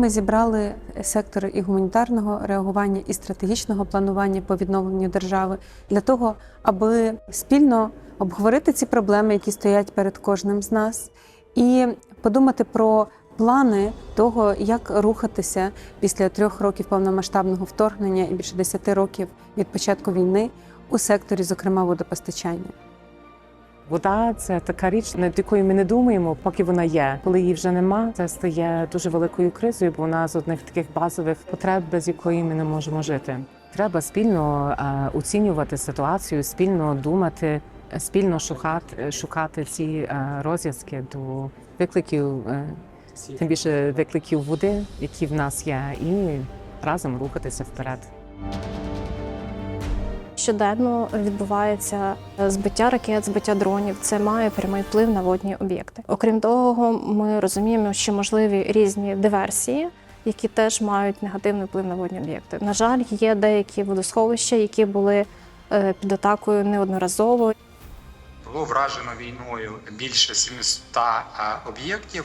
Ми зібрали сектори і гуманітарного реагування, і стратегічного планування по відновленню держави для того, аби спільно обговорити ці проблеми, які стоять перед кожним з нас, і подумати про плани того, як рухатися після трьох років повномасштабного вторгнення і більше десяти років від початку війни у секторі, зокрема водопостачання. Вода це така річ, над якою ми не думаємо, поки вона є. Коли її вже нема, це стає дуже великою кризою, бо вона з одних таких базових потреб, без якої ми не можемо жити. Треба спільно е, оцінювати ситуацію, спільно думати, е, спільно шукати, шукати ці е, розв'язки до викликів, е, тим більше викликів води, які в нас є, і разом рухатися вперед. Щоденно відбувається збиття ракет, збиття дронів. Це має прямий вплив на водні об'єкти. Окрім того, ми розуміємо, що можливі різні диверсії, які теж мають негативний вплив на водні об'єкти. На жаль, є деякі водосховища, які були е, під атакою неодноразово. Було вражено війною більше 700 об'єктів.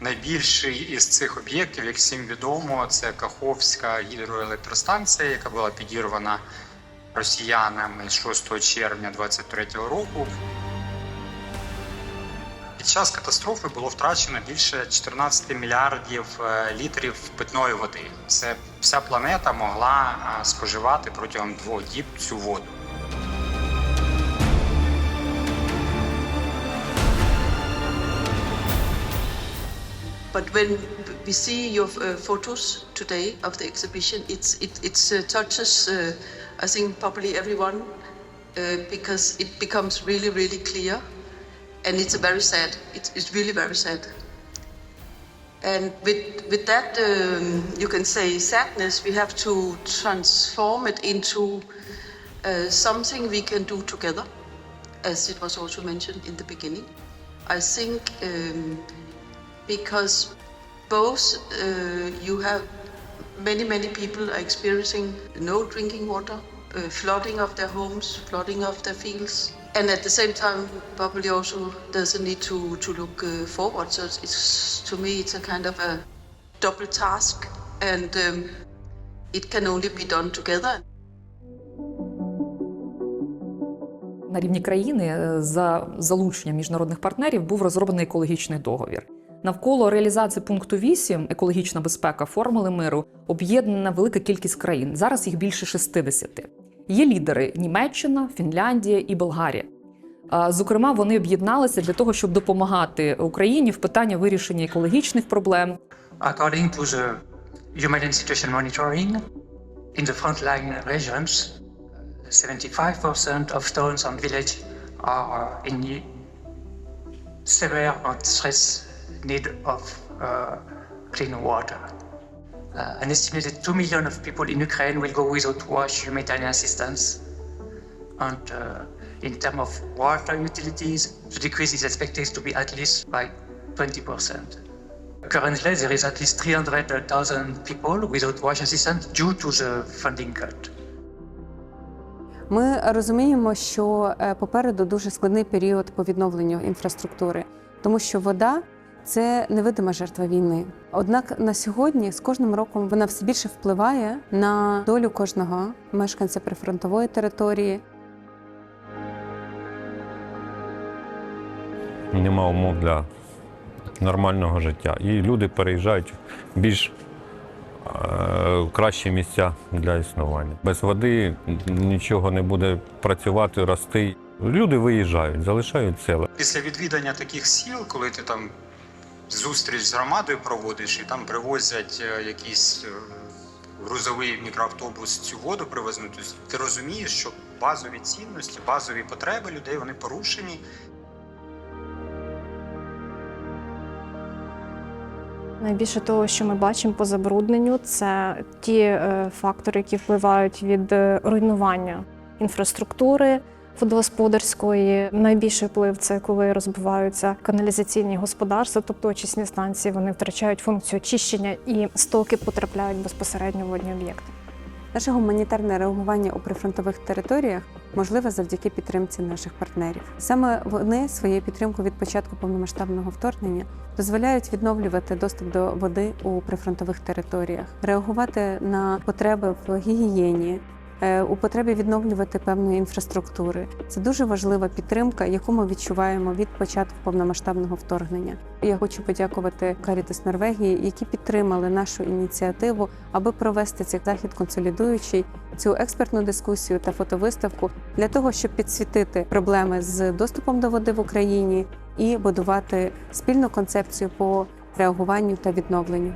Найбільший із цих об'єктів, як всім відомо, це Каховська гідроелектростанція, яка була підірвана росіянами 6 червня 2023 року. Під час катастрофи було втрачено більше 14 мільярдів е, літрів питної води. Це вся планета могла е, споживати протягом двох діб цю воду. But when we see your uh, photos today of the exhibition, it's, it it's, uh, touches, uh, I think, probably everyone uh, because it becomes really, really clear. And it's a very sad, it's, it's really very sad. And with, with that, um, you can say sadness, we have to transform it into uh, something we can do together, as it was also mentioned in the beginning. I think um, because both uh, you have many many people are experiencing no drinking water uh, flooding of their homes flooding of their fields and at the same time probably also a need to, to look uh, forward so it's, it's to me it's a kind of a double task and um, it can only be done together На рівні країни е, за залученням міжнародних партнерів був розроблений екологічний договір. Навколо реалізації пункту 8 екологічна безпека формули миру об'єднана велика кількість країн. Зараз їх більше 60. Є лідери Німеччина, Фінляндія і Болгарія. Зокрема, вони об'єдналися для того, щоб допомагати Україні в питанні вирішення екологічних проблем, According to the Human Situation Monitoring, in the frontline regions, 75% of towns and villages are in severe stress need of uh, clean water. Uh, an estimated 2 million of people in Ukraine will go without wash humanitarian assistance. And uh, in terms of water utilities, the decrease is expected to be at least by 20%. Currently, there is at least 300,000 people without wash assistance due to the funding cut. Ми розуміємо, що е, попереду дуже складний період по відновленню інфраструктури, тому що вода це невидима жертва війни. Однак на сьогодні з кожним роком вона все більше впливає на долю кожного мешканця прифронтової території. нема умов для нормального життя. І люди переїжджають в більш е, кращі місця для існування. Без води нічого не буде працювати, рости. Люди виїжджають, залишають села. Після відвідання таких сіл, коли ти там зустріч з громадою проводиш, і там привозять е, якийсь е, грузовий мікроавтобус цю воду привезли, то ти розумієш, що базові цінності, базові потреби людей вони порушені. Найбільше того, що ми бачимо по забрудненню, це ті е, фактори, які впливають від руйнування інфраструктури водогосподарської. Найбільший вплив це коли розбиваються каналізаційні господарства, тобто очисні станції, вони втрачають функцію очищення і стоки потрапляють безпосередньо в водні об'єкти. Наше гуманітарне реагування у прифронтових територіях можливе завдяки підтримці наших партнерів. Саме вони своєю підтримкою від початку повномасштабного вторгнення дозволяють відновлювати доступ до води у прифронтових територіях, реагувати на потреби в гігієні. Е, У потребі відновлювати певної інфраструктури це дуже важлива підтримка, яку ми відчуваємо від початку повномасштабного вторгнення. Я хочу подякувати Caritas Норвегії, які підтримали нашу ініціативу, аби провести цей захід консолідуючий цю експертну дискусію та фотовиставку для того, щоб підсвітити проблеми з доступом до води в Україні і будувати спільну концепцію по реагуванню та відновленню.